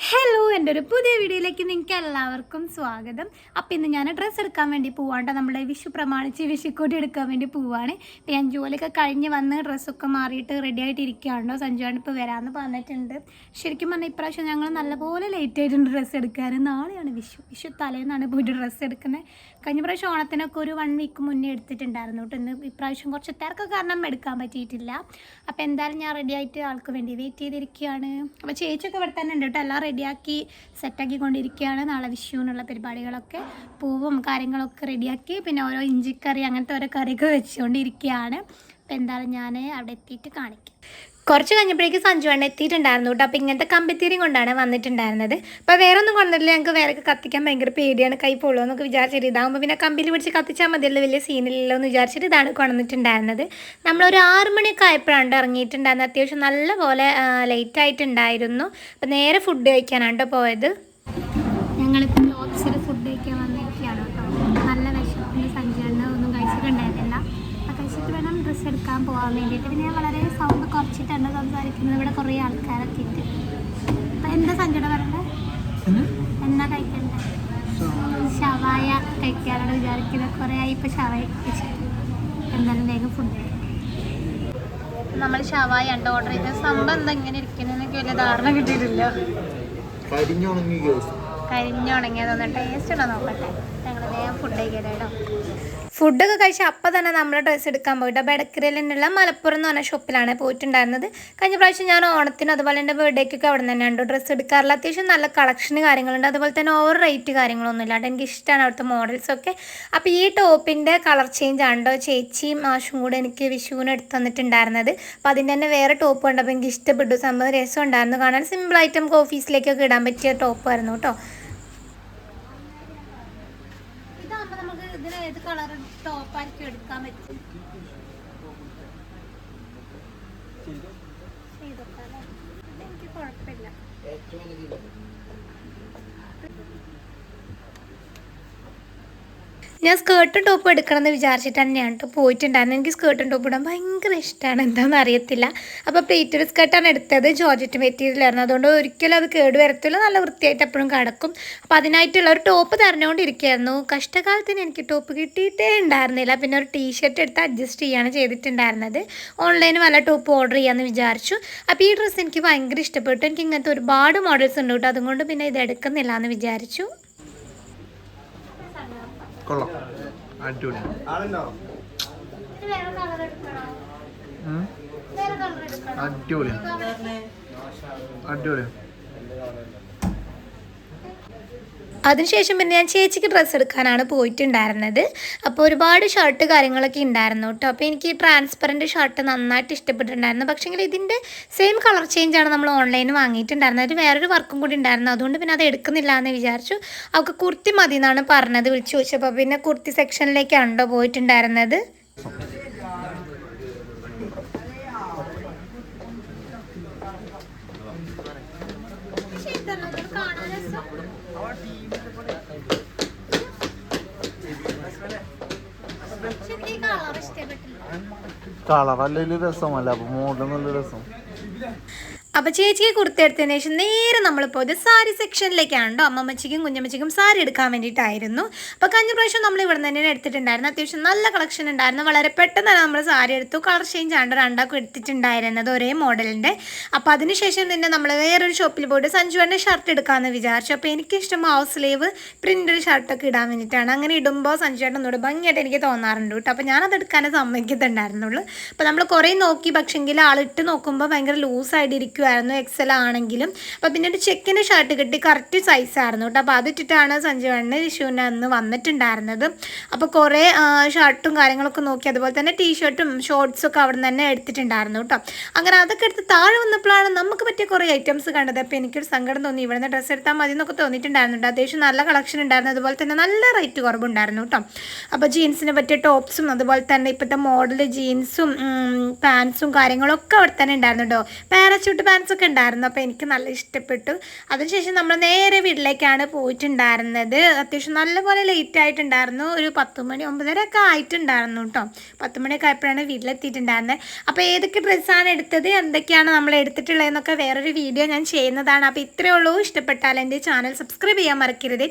Hello. എന്റെ ഒരു പുതിയ വീഡിയോയിലേക്ക് നിങ്ങൾക്ക് എല്ലാവർക്കും സ്വാഗതം. അപ്പം ഇന്ന് ഞാൻ ഡ്രസ്സ് എടുക്കാൻ വേണ്ടി പോവാണ്ട്. നമ്മളെ വിഷു പ്രമാണിച്ച് വിഷുക്കൂട്ടി എടുക്കാൻ വേണ്ടി പോവാണ്. ഇപ്പം ഞാൻ ജോലിയൊക്കെ കഴിഞ്ഞ് വന്ന് ഡ്രസ്സൊക്കെ മാറിയിട്ട് റെഡി ആയിട്ട് ഇരിക്കുകയാണല്ലോ. സഞ്ജുവാണ് ഇപ്പോൾ വരാമെന്ന് പറഞ്ഞിട്ടുണ്ട്. ശരിക്കും പറഞ്ഞാൽ ഇപ്രാവശ്യം ഞങ്ങൾ നല്ലപോലെ ലേറ്റ് ആയിട്ടുണ്ട് ഡ്രസ്സ് എടുക്കാൻ നാളെയാണ് വിഷു. വിഷു തലേന്നാണ് പോയിട്ട് ഡ്രസ്സ് എടുക്കുന്നത് കഴിഞ്ഞ പ്രാവശ്യം ഓണത്തിനൊക്കെ ഒരു വൺ വീക്ക് മുന്നേ എടുത്തിട്ടുണ്ടായിരുന്നു കേട്ടോ. ഇന്ന് ഇപ്രാവശ്യം കുറച്ച് തിരക്ക് കാരണം എടുക്കാൻ പറ്റിയിട്ടില്ല. അപ്പോൾ എന്തായാലും ഞാൻ റെഡി ആയിട്ട് ആൾക്ക് വേണ്ടി വെയിറ്റ് ചെയ്തിരിക്കുകയാണ്. അപ്പോൾ ചേച്ചിയൊക്കെ ഇവിടെ തന്നെ ഉണ്ട് കേട്ടോ. എല്ലാം റെഡിയാക്കി സെറ്റാക്കി കൊണ്ടിരിക്കുകയാണ് നാളെ വിഷുവിനുള്ള പരിപാടികളൊക്കെ പൂവും കാര്യങ്ങളൊക്കെ റെഡിയാക്കി. പിന്നെ ഓരോ ഇഞ്ചിക്കറി അങ്ങനത്തെ ഓരോ കറിയൊക്കെ വെച്ചുകൊണ്ടിരിക്കുകയാണ്. അപ്പോൾ എന്തായാലും ഞാൻ അവിടെ എത്തിയിട്ട് കാണിക്കാം. കുറച്ച് കഴിഞ്ഞപ്പോഴേക്ക് സഞ്ജു അണ്ണ എത്തിയിട്ടുണ്ടായിരുന്നു കേട്ടോ. അപ്പോൾ ഇങ്ങനത്തെ കമ്പിത്തീരും കൊണ്ടാണ് വന്നിട്ടുണ്ടായിരുന്നത്. അപ്പോൾ വേറെ ഒന്നും കൊണ്ടില്ല ഞങ്ങൾക്ക് വേറെ കത്തിക്കാൻ ഭയങ്കര പേടിയാണ്. കൈ പൊള്ളുമോ എന്നൊക്കെ വിചാരിച്ചിട്ട് ഇതാകുമ്പോൾ പിന്നെ കമ്പിയിൽ പിടിച്ച് കത്തിച്ചാൽ മതിയല്ലോ വലിയ സീനില്ലല്ലോ എന്ന് വിചാരിച്ചിട്ട് ഇതാണ് കൊണ്ടുവന്നിട്ടുണ്ടായിരുന്നത്. നമ്മളൊരു ആറ് മണിയൊക്കെ ആയപ്പോഴാണ് ഇറങ്ങിയിട്ടുണ്ടായിരുന്നത്. അത്യാവശ്യം നല്ല പോലെ ലേറ്റ് ആയിട്ടുണ്ടായിരുന്നു. അപ്പോൾ നേരെ ഫുഡ് കഴിക്കാനാണ് കേട്ടോ പോയത് ഞങ്ങളിപ്പോൾ ലോഡ്സിൽ ഫുഡ് കഴിക്കാൻ വന്നിരിക്കുകയാണ് കേട്ടോ നല്ല വിശപ്പിന് സഞ്ചാരം ഒന്നും കഴിച്ചിട്ടുണ്ടായിരുന്നില്ല അപ്പോൾ ഡ്രസ്സ് എടുക്കാൻ പോകാൻ വേണ്ടിയിട്ട്. പിന്നെ ഞാൻ വളരെ സൗണ്ട് കുറച്ചിട്ടാണ് സംസാരിക്കുന്നത്. ഇവിടെ കുറേ ആൾക്കാരൊക്കെ ഉണ്ട്. അപ്പോൾ എന്താ സഞ്ചട പറയണ്ടേ എന്നാ കഴിക്കണ്ടേ ഷവായ കഴിക്കാനാണ് വിചാരിക്കുന്നത്. കുറേ ആയി ഇപ്പോൾ ഷവായ കഴിച്ചിട്ട് എന്തായാലും വേഗം ഫുഡ് നമ്മൾ ഷവായ ഉണ്ട് ഓർഡർ ചെയ്തത് സംഭവം എന്താ ഇങ്ങനെ ഇരിക്കുന്നതെന്നൊക്കെ വലിയ ധാരണ കിട്ടിയിട്ടില്ല. കരിഞ്ഞുണങ്ങിയതൊന്ന് ടേസ്റ്റ് ഉണ്ടോ നോക്കട്ടെ. ഞങ്ങൾ വേഗം ഫുഡ് കഴിക്കട്ടോ ഫുഡൊക്കെ കഴിച്ച് അപ്പം തന്നെ നമ്മൾ ഡ്രസ്സ് എടുക്കാൻ പോയിട്ട് ബെടക്കരയിൽ നിന്നുള്ള മലപ്പുറം എന്ന് പറഞ്ഞ ഷോപ്പിലാണ് പോയിട്ടുണ്ടായിരുന്നത്. കഴിഞ്ഞ പ്രാവശ്യം ഞാൻ ഓണത്തിന് അതുപോലെ എന്റെ ബർത്ത്ഡേക്കൊക്കെ അവിടെ തന്നെ ഉണ്ട് ഡ്രസ്സ് എടുക്കാറില്ല അത്യാവശ്യം നല്ല കളക്ഷന് കാര്യങ്ങളുണ്ട്. അതുപോലെ തന്നെ ഓവർ റേറ്റ് കാര്യങ്ങളൊന്നുമില്ല അത് എനിക്ക് ഇഷ്ടമാണ് അവിടുത്തെ മോഡൽസൊക്കെ അപ്പോൾ ഈ ടോപ്പിന്റെ കളർ ചേഞ്ച് ആണ്ടോ ചേച്ചിയും മാഷും കൂടെ എനിക്ക് വിഷുവിന് എടുത്ത് തന്നിട്ടുണ്ടായിരുന്നത്. അപ്പോൾ അതിന്റെ തന്നെ വേറെ ടോപ്പ് കണ്ടപ്പോൾ എനിക്ക് ഇഷ്ടപ്പെട്ടു. സംഭവം രസം ഉണ്ടായിരുന്നു കാണാൻ സിമ്പിൾ നമുക്ക് ഓഫീസിലേക്കൊക്കെ ഇടാൻ പറ്റിയ ടോപ്പായിരുന്നു കേട്ടോ ഇതാകുമ്പോൾ നമുക്ക് ഇതിൽ ഏത് കളർ ടോപ്പ് ടോപ്പായിരിക്കും എടുക്കാൻ പറ്റും ചെയ്തോക്കാം? എനിക്ക് കുഴപ്പമില്ല ഞാൻ സ്കേർട്ടും ടോപ്പും എടുക്കണം എന്ന് വിചാരിച്ചിട്ട് തന്നെയാണ് കേട്ടോ പോയിട്ടുണ്ടായിരുന്നു എനിക്ക് സ്കേർട്ടും ടോപ്പും ഇടാൻ ഭയങ്കര ഇഷ്ടമാണ് എന്താണെന്ന് അറിയത്തില്ല. അപ്പോൾ പ്ലേറ്റഡ് സ്കേർട്ടാണ് എടുത്തത്. ജോർജറ്റ് മെറ്റീരിയലായിരുന്നു. അതുകൊണ്ട് ഒരിക്കലും അത് കേട് വരത്തില്ല. നല്ല വൃത്തിയായിട്ട് എപ്പോഴും കിടക്കും. അപ്പോൾ അതിനായിട്ടുള്ള ഒരു ടോപ്പ് തരഞ്ഞുകൊണ്ടിരിക്കുകയായിരുന്നു കഷ്ടകാലത്തിന് എനിക്ക് ടോപ്പ് കിട്ടിയിട്ടേ ഉണ്ടായിരുന്നില്ല. പിന്നെ ഒരു ടീഷർട്ട് എടുത്ത് അഡ്ജസ്റ്റ് ചെയ്യാണ് ചെയ്തിട്ടുണ്ടായിരുന്നത്. ഓൺലൈനിൽ വല്ല ടോപ്പ് ഓർഡർ ചെയ്യാമെന്ന് വിചാരിച്ചു. അപ്പോൾ ഈ ഡ്രസ്സ് എനിക്ക് ഭയങ്കര ഇഷ്ടപ്പെട്ടു. എനിക്ക് ഇങ്ങനത്തെ ഒരുപാട് മോഡൽസ് ഉണ്ട് കേട്ടോ അതുകൊണ്ട് പിന്നെ ഇത് എടുക്കുന്നില്ല എന്ന് വിചാരിച്ചു. കൊള്ളാം. അടിപൊളി. അടിപൊളിയാണ് അടിപൊളി. അടിപൊളി. അതിനുശേഷം പിന്നെ ഞാൻ ചേച്ചിക്ക് ഡ്രസ്സ് എടുക്കാനാണ് പോയിട്ടുണ്ടായിരുന്നത്. അപ്പോൾ ഒരുപാട് ഷർട്ട് കാര്യങ്ങളൊക്കെ ഉണ്ടായിരുന്നു കേട്ടോ. അപ്പോൾ എനിക്ക് ട്രാൻസ്പെറന്റ് ഷർട്ട് നന്നായിട്ട് ഇഷ്ടപ്പെട്ടിട്ടുണ്ടായിരുന്നു. പക്ഷേങ്കിൽ ഇതിന്റെ സെയിം കളർ ചേഞ്ചാണ് നമ്മൾ ഓൺലൈനിൽ വാങ്ങിയിട്ടുണ്ടായിരുന്നത്. അത് വേറൊരു വർക്കും കൂടി ഉണ്ടായിരുന്നു. അതുകൊണ്ട് പിന്നെ അത് എടുക്കുന്നില്ല എന്ന് വിചാരിച്ചു. അവൾക്ക് കുർത്തി മതി എന്നാണ് പറഞ്ഞത് വിളിച്ചു ചോദിച്ചപ്പോൾ. പിന്നെ കുർത്തി സെക്ഷനിലേക്കാണല്ലോ പോയിട്ടുണ്ടായിരുന്നത്. അല്ലെങ്കിൽ രസമല്ല അപ്പൊ മോഡൽ നല്ല രസം അപ്പോൾ ചേച്ചിക്ക് കുർത്തി എടുത്തതിന് ശേഷം നേരെ നമ്മൾ പോയത് സാരി സെക്ഷനിലേക്കാണ് അമ്മമ്മച്ചിക്കും കുഞ്ഞമ്മച്ചിക്കും സാരി എടുക്കാൻ വേണ്ടിയിട്ടായിരുന്നു. അപ്പോൾ കഴിഞ്ഞ പ്രാവശ്യം നമ്മൾ ഇവിടെ നിന്ന് തന്നെ എടുത്തിട്ടുണ്ടായിരുന്നു അത്യാവശ്യം നല്ല കളക്ഷൻ ഉണ്ടായിരുന്നു. വളരെ പെട്ടെന്ന് തന്നെ നമ്മൾ സാരി എടുത്തു. കളർ ചേഞ്ച് ആണ് രണ്ടാക്കും എടുത്തിട്ടുണ്ടായിരുന്നത് ഒരേ മോഡലിന്റെ. അപ്പോൾ അതിനുശേഷം പിന്നെ നമ്മൾ വേറൊരു ഷോപ്പിൽ പോയിട്ട് സഞ്ജുവിന്റെ ഷർട്ട് എടുക്കാമെന്ന് വിചാരിച്ചു. അപ്പോൾ എനിക്കിഷ്ടം ഹൗസ് സ്ലീവ് ഷർട്ട് ഒക്കെ ഇടാൻ വേണ്ടിയിട്ടാണ്. അങ്ങനെ ഇടുമ്പോൾ സഞ്ജുവേട്ടൻ ഒന്നുകൂടെ ഭംഗിയായിട്ട് എനിക്ക് തോന്നാറുണ്ട് കേട്ടോ അപ്പോൾ ഞാനത് എടുക്കാനേ സമ്മതിക്കുന്നുണ്ടായിരുന്നുള്ളൂ അപ്പോൾ നമ്മൾ കുറേ നോക്കി പക്ഷെങ്കിൽ ആളിട്ട് നോക്കുമ്പോൾ ഭയങ്കര ലൂസായിട്ട് ഇരിക്കുമായിരുന്നു എക്സൽ ആണെങ്കിലും. അപ്പോൾ പിന്നെ ഒരു ചെക്കിന്റെ ഷർട്ട് കിട്ടി. കറക്റ്റ് സൈസായിരുന്നു കേട്ടോ അപ്പോൾ അതിട്ടിട്ടാണ് സഞ്ജുവേട്ടന് വിഷുവിന് അന്ന് വന്നിട്ടുണ്ടായിരുന്നത്. അപ്പോൾ കുറേ ഷർട്ടും കാര്യങ്ങളൊക്കെ നോക്കി. അതുപോലെ തന്നെ ടീഷർട്ടും ഷോർട്സും ഒക്കെ അവിടെ തന്നെ എടുത്തിട്ടുണ്ടായിരുന്നു കേട്ടോ അങ്ങനെ അതൊക്കെ എടുത്ത് താഴെ വന്നപ്പോഴാണ് നമുക്ക് പറ്റിയ കുറേ ഐറ്റംസ് കണ്ടത്. അപ്പോൾ എനിക്കൊരു സങ്കടം തോന്നി. ഇവിടെ നിന്ന് ഡ്രസ്സ് എടുത്താൽ മതി എന്നൊക്കെ തോന്നിയിട്ടുണ്ടായിരുന്നു കേട്ടോ അത്യാവശ്യം നല്ല കളക്ഷൻ ഉണ്ടായിരുന്നു. അതുപോലെ തന്നെ നല്ല റേറ്റ് കുറവുണ്ടായിരുന്നു കേട്ടോ അപ്പോൾ ജീൻസിനെ പറ്റിയ ടോപ്സും അതുപോലെ തന്നെ ഇപ്പോഴത്തെ മോഡൽ ജീൻസും പാൻസും കാര്യങ്ങളൊക്കെ അവിടെ തന്നെ ഉണ്ടായിരുന്നു കേട്ടോ പാരച്യൂട്ട് ബാൻഡ്സ് ഒക്കെ ഉണ്ടായിരുന്നു. അപ്പോൾ എനിക്ക് നല്ല ഇഷ്ടപ്പെട്ടു. അതിനുശേഷം നമ്മൾ നേരെ വീട്ടിലേക്കാണ് പോയിട്ടുണ്ടായിരുന്നത്. അത്യാവശ്യം നല്ലപോലെ ലേറ്റ് ആയിട്ടുണ്ടായിരുന്നു. ഒരു പത്ത് മണി ഒമ്പതര ഒക്കെ ആയിട്ടുണ്ടായിരുന്നു കേട്ടോ പത്ത് മണിയൊക്കെ ആയപ്പോഴാണ് വീട്ടിലെത്തിയിട്ടുണ്ടായിരുന്നത് അപ്പോൾ ഏതൊക്കെ ഡ്രസ്സാണ് എടുത്തത്? എന്തൊക്കെയാണ് നമ്മൾ എടുത്തിട്ടുള്ളതെന്നൊക്കെ വേറൊരു വീഡിയോ ഞാൻ ചെയ്യുന്നതാണ്. അപ്പോൾ ഇത്രയേ ഉള്ളൂ. ഇഷ്ടപ്പെട്ടാൽ എന്റെ ചാനൽ സബ്സ്ക്രൈബ് ചെയ്യാൻ മറക്കരുത്.